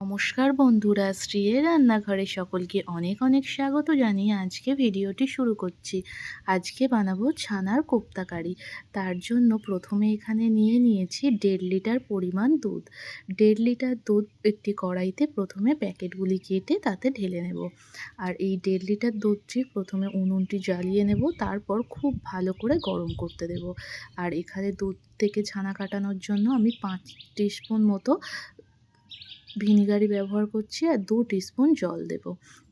নমস্কার বন্ধুরা শ্রীয়ের রান্নাঘরে সকলকে অনেক অনেক স্বাগত জানিয়ে আজকে ভিডিওটি শুরু করছি। আজকে বানাবো ছানার কোপ্তাকারি তার জন্য প্রথমে এখানে নিয়ে নিয়েছি দেড় লিটার পরিমাণ দুধ। দেড় লিটার দুধ একটি কড়াইতে প্রথমে প্যাকেটগুলি কেটে তাতে ঢেলে নেব। আর এই দেড় লিটার দুধটি প্রথমে উনুনটি জ্বালিয়ে নেব, তারপর খুব ভালো করে গরম করতে দেব। আর এখানে দুধ থেকে ছানা কাটানোর জন্য আমি পাঁচ টিস্পুন মতো ভিনিগারই ব্যবহার করছি আর দু টিস্পুন জল দেব।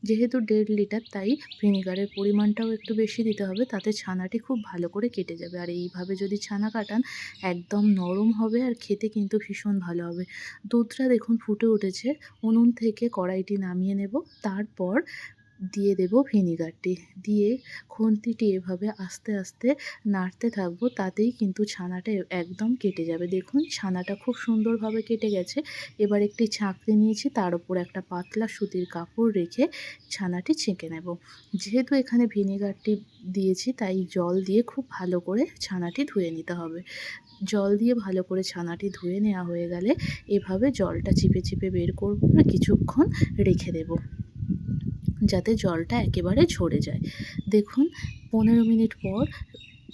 যেহেতু দেড় লিটার, তাই ভিনিগারের পরিমাণটাও একটু বেশি দিতে হবে, তাতে ছানাটি খুব ভালো করে কেটে যাবে। আর এইভাবে যদি ছানা কাটান, একদম নরম হবে আর খেতে কিন্তু ভীষণ ভালো হবে। দুধটা দেখুন ফুটে উঠেছে, উনুন থেকে কড়াইটি নামিয়ে নেব। তারপর দিয়ে দেব ভিনিগারটি। দিয়ে খুন্তিটি এভাবে আস্তে আস্তে নাড়তে থাকব, তাতেই কিন্তু ছানাটা একদম কেটে যাবে। দেখুন, ছানাটা খুব সুন্দরভাবে কেটে গেছে। এবার একটি ছাঁকনি নিয়েছি, তার উপর একটা পাতলা সুতির কাপড় রেখে ছানাটি ছেঁকে নেব। যেহেতু এখানে ভিনিগারটি দিয়েছি, তাই জল দিয়ে খুব ভালো করে ছানাটি ধুয়ে নিতে হবে। জল দিয়ে ভালো করে ছানাটি ধুয়ে নেওয়া হয়ে গেলে এভাবে জলটা চিপে চিপে বের করব কিছুক্ষণ রেখে দেবো। যাতে জলটা একেবারে ঝরে যায়। দেখুন, পনেরো মিনিট পর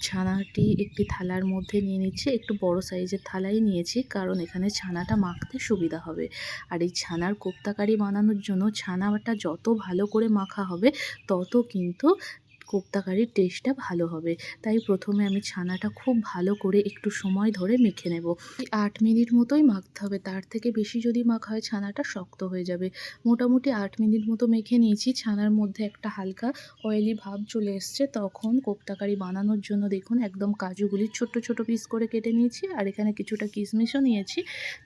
ছানাটি একটি থালার মধ্যে নিয়ে নিচ্ছে। একটু বড় সাইজের থালাই নিয়েছি, কারণ এখানে ছানাটা মাখতে সুবিধা হবে। আর এই ছানার কোপ্তাকারি বানানোর জন্য ছানাটা যত ভালো করে মাখা হবে, তত কিন্তু কোপ্তাকারির টেস্টটা ভালো হবে। তাই প্রথমে আমি ছানাটা খুব ভালো করে একটু সময় ধরে মেখে নেব। আট মিনিট মতোই মাখতে হবে। তার থেকে বেশি যদি মাখা হয়, ছানাটা শক্ত হয়ে যাবে। মোটামুটি আট মিনিট মতো মেখে নিয়েছি। ছানার মধ্যে একটা হালকা অয়েলি ভাব চলে এসছে। তখন কোপ্তাকারি বানানোর জন্য দেখুন একদম কাজুগুলি ছোট ছোট পিস করে কেটে নিয়েছি আর এখানে কিছুটা কিশমিশও নিয়েছি।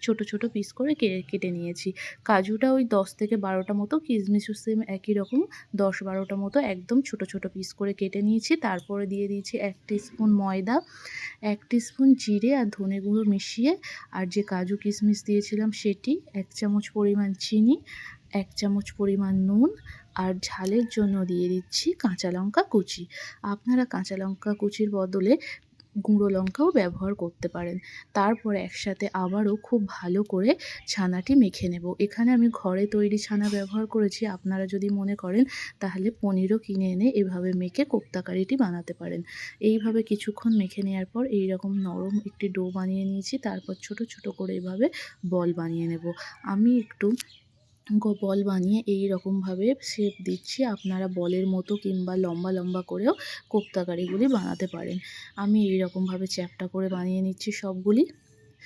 ছোট ছোট পিস করে কেটে নিয়েছি। কাজুটা ওই দশ থেকে বারোটা মতো, কিশমিশও সেম একই রকম, দশ বারোটা মতো একদম ছোট ছোট পিস করে কেটে নিয়েছি। তারপরে দিয়ে দিয়েছি এক স্পুন ময়দা, এক স্পুন জিরে আর ধনে গুঁড়ো মিশিয়ে আর যে কাজু কিশমিশ দিয়েছিলাম সেটি, এক চামচ পরিমাণ চিনি, এক চামচ পরিমাণ নুন আর ঝালের জন্য দিয়ে দিচ্ছি কাঁচা লঙ্কা কুচি। আপনারা কাঁচা লঙ্কা কুচির বদলে গুঁড়ো লঙ্কাও ব্যবহার করতে পারেন। তারপর একসাথে আবারও খুব ভালো করে ছানাটি মেখে নেব। এখানে আমি ঘরে তৈরি ছানা ব্যবহার করেছি। আপনারা যদি মনে করেন, তাহলে পনিরও কিনে এনে এভাবে মেখে কোপ্তাকারিটি বানাতে পারেন। এইভাবে কিছুক্ষণ মেখে নেওয়ার পর এই রকম নরম একটি ডো বানিয়ে নিয়েছি। তারপর ছোট ছোট করে এভাবে বল বানিয়ে নেব। আমি একটু বল বানিয়ে এই রকমভাবে শেপ দিচ্ছি। আপনারা বলের মতো কিংবা লম্বা লম্বা করেও কোপ্তাকারিগুলি বানাতে পারেন। আমি এই রকমভাবে চ্যাপটা করে বানিয়ে নিচ্ছি সবগুলি।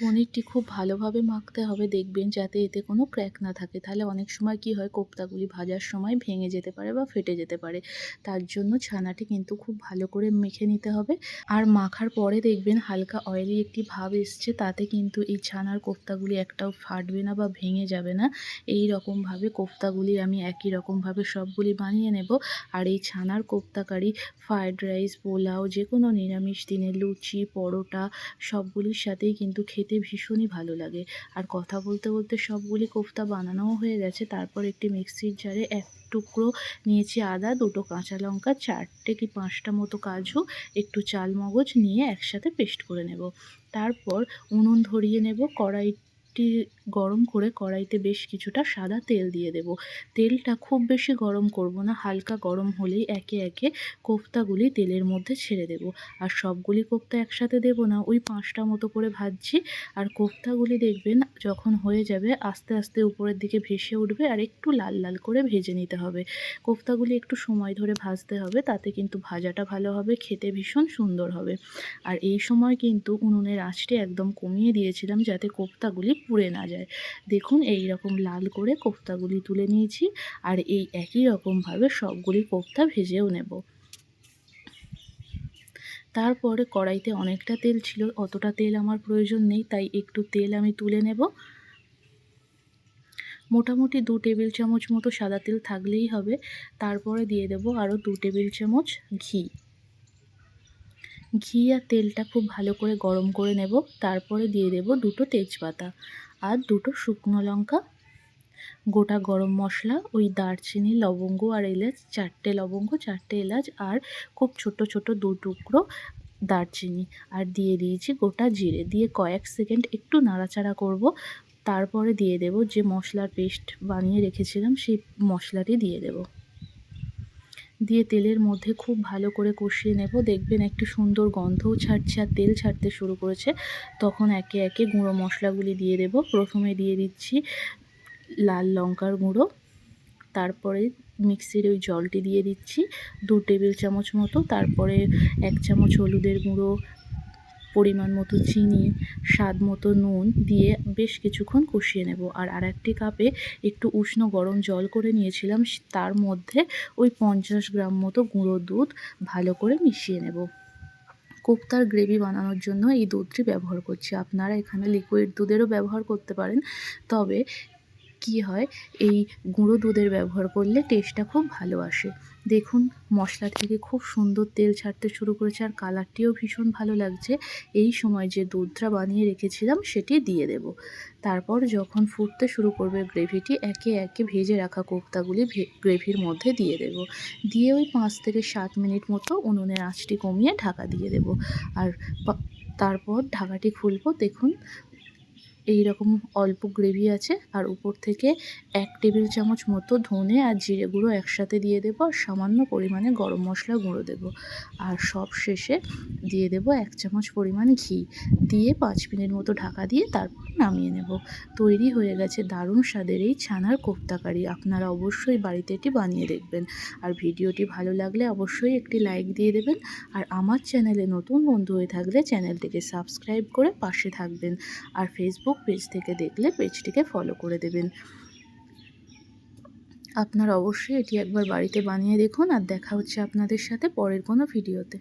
পনিরটি খুব ভালোভাবে মাখতে হবে, দেখবেন যাতে এতে কোনো ক্র্যাক না থাকে। তাহলে অনেক সময় কি হয়, কোপ্তাগুলি ভাজার সময় ভেঙে যেতে পারে বা ফেটে যেতে পারে। তার জন্য ছানাটি কিন্তু খুব ভালো করে মেখে নিতে হবে। আর মাখার পরে দেখবেন হালকা অয়েলি একটি ভাব এসছে, তাতে কিন্তু এই ছানার কোপ্তাগুলি একটাও ফাটবে না বা ভেঙে যাবে না। এই রকমভাবে কোপ্তাগুলি আমি একই রকমভাবে সবগুলি বানিয়ে নেব। আর এই ছানার কোপ্তাকারি ফ্রায়েড রাইস পোলাও যে কোনো নিরামিষ দিনে লুচি, পরোটা, সবগুলির সাথেই কিন্তু খেতে খেতে ভীষণই ভালো লাগে। আর কথা বলতে বলতে সবগুলি কোফতা বানানোও হয়ে গেছে। তারপর একটি মিক্সির জারে এক টুকরো নিয়েছি আদা, দুটো কাঁচা লঙ্কা, চারটে কি পাঁচটা মতো কাজু, একটু চাল মগজ নিয়ে একসাথে পেস্ট করে নেব। তারপর উনুন ধরিয়ে নেব কড়াই টি গরম করে কড়াইতে বেশ কিছুটা সাদা তেল দিয়ে দেব। তেলটা খুব বেশি গরম করব না, হালকা গরম হলেই একে একে কোফতাগুলি তেলের মধ্যে ছেড়ে দেব। আর সবগুলি কোফতা একসাথে দেব না, ওই পাঁচটা মতো করে ভাজছি। আর কোফতাগুলি দেখবেন যখন হয়ে যাবে, আস্তে আস্তে উপরের দিকে ভেসে উঠবে আর একটু লাল লাল করে ভেজে নিতে হবে। কোফতাগুলি একটু সময় ধরে ভাজতে হবে, তাতে কিন্তু ভাজাটা ভালো হবে, খেতে ভীষণ সুন্দর হবে। আর এই সময় কিন্তু উনুনের আঁচটি একদম কমিয়ে দিয়েছিলাম, যাতে কোফতাগুলি পুড়ে না যায়। দেখুন এই রকম লাল করে কোফতাগুলি তুলে নিয়েছি আর এই একই রকমভাবে সবগুলি কোফতা ভেজেও নেব। তারপরে কড়াইতে অনেকটা তেল ছিল, অতটা তেল আমার প্রয়োজন নেই, তাই একটু তেল আমি তুলে নেব। মোটামুটি দু টেবিল চামচ মতো সাদা তেল থাকলেই হবে। তারপরে দিয়ে দেব আরও দু টেবিল চামচ ঘি। ঘি আর তেলটা খুব ভালো করে গরম করে নেব। তারপরে দিয়ে দেব দুটো তেজপাতা আর দুটো শুকনো লঙ্কা, গোটা গরম মশলা, ওই দারচিনি, লবঙ্গ আর এলাচ, চারটে লবঙ্গ, চারটে এলাচ আর খুব ছোট ছোট দু টুকরো দারচিনি। আর দিয়ে দিয়েছি গোটা জিরে। দিয়ে কয়েক সেকেন্ড একটু নাড়াচাড়া করব। তারপরে দিয়ে দেব যে মশলার পেস্ট বানিয়ে রেখেছিলাম সেই মশলাটি দিয়ে দেব। দিয়ে তেলের মধ্যে খুব ভালো করে কষিয়ে নেব। দেখবেন একটু সুন্দর গন্ধও ছাড়ছে আর তেল ছাড়তে শুরু করেছে। তখন একে একে গুঁড়ো মশলাগুলি দিয়ে দেব। প্রথমে দিয়ে দিচ্ছি লাল লঙ্কার গুঁড়ো। তারপরে মিক্সির ওই জলটি দিয়ে দিচ্ছি। দু টেবিল চামচ মতো। তারপরে এক চামচ হলুদের গুঁড়ো। পরিমাণ মতো চিনি, স্বাদ মতো নুন দিয়ে বেশ কিছুক্ষণ কষিয়ে নেব। আর আরেকটি কাপে একটু উষ্ণ গরম জল করে নিয়েছিলাম তার মধ্যে ওই পঞ্চাশ গ্রাম মতো গুঁড়ো দুধ ভালো করে মিশিয়ে নেব। কোপ্তার গ্রেভি বানানোর জন্য এই দুধটি ব্যবহার করছি। আপনারা এখানে লিকুইড দুধেরও ব্যবহার করতে পারেন। তবে কি হয়? এই গুঁড়ো দুধের ব্যবহার করলে টেস্টটা খুব ভালো আসে। দেখুন, মশলা থেকে খুব সুন্দর তেল ছাড়তে শুরু করেছে আর কালারটিও ভীষণ ভালো লাগছে। এই সময় যে দুধটা বানিয়ে রেখেছিলাম সেটি দিয়ে দেব। তারপর যখন ফুটতে শুরু করবে গ্রেভিটি, একে একে ভেজে রাখা কোপ্তাগুলি গ্রেভির মধ্যে দিয়ে দেব। দিয়ে ওই পাঁচ থেকে সাত মিনিট মতো উনুনের আঁচটি কমিয়ে ঢাকা দিয়ে দেব। আর তারপর ঢাকাটি খুলবো। দেখুন এই রকম অল্প গ্রেভি আছে। আর উপর থেকে এক টেবিল চামচ মতো ধনে আর জিরে গুঁড়ো একসাথে দিয়ে দেবো আর সামান্য পরিমাণে গরম মশলা গুঁড়ো দেবো। আর সব শেষে দিয়ে দেব এক চামচ পরিমাণ ঘি। দিয়ে পাঁচ মিনিট মতো ঢাকা দিয়ে তারপর নামিয়ে নেব। তৈরি হয়ে গেছে দারুণ স্বাদের এই ছানার কোপ্তাকারি আপনারা অবশ্যই বাড়িতে এটি বানিয়ে দেখবেন। আর ভিডিওটি ভালো লাগলে অবশ্যই একটি লাইক দিয়ে দেবেন। আর আমার চ্যানেলে নতুন বন্ধু হয়ে থাকলে চ্যানেলটিকে সাবস্ক্রাইব করে পাশে থাকবেন। আর ফেসবুক পেজ থেকে দেখলে পেজটিকে ফলো করে দেবেন। আপনার অবশ্যই এটি একবার বাড়িতে বানিয়ে দেখুন, আর দেখা হচ্ছে আপনাদের সাথে পরের কোনো ভিডিওতে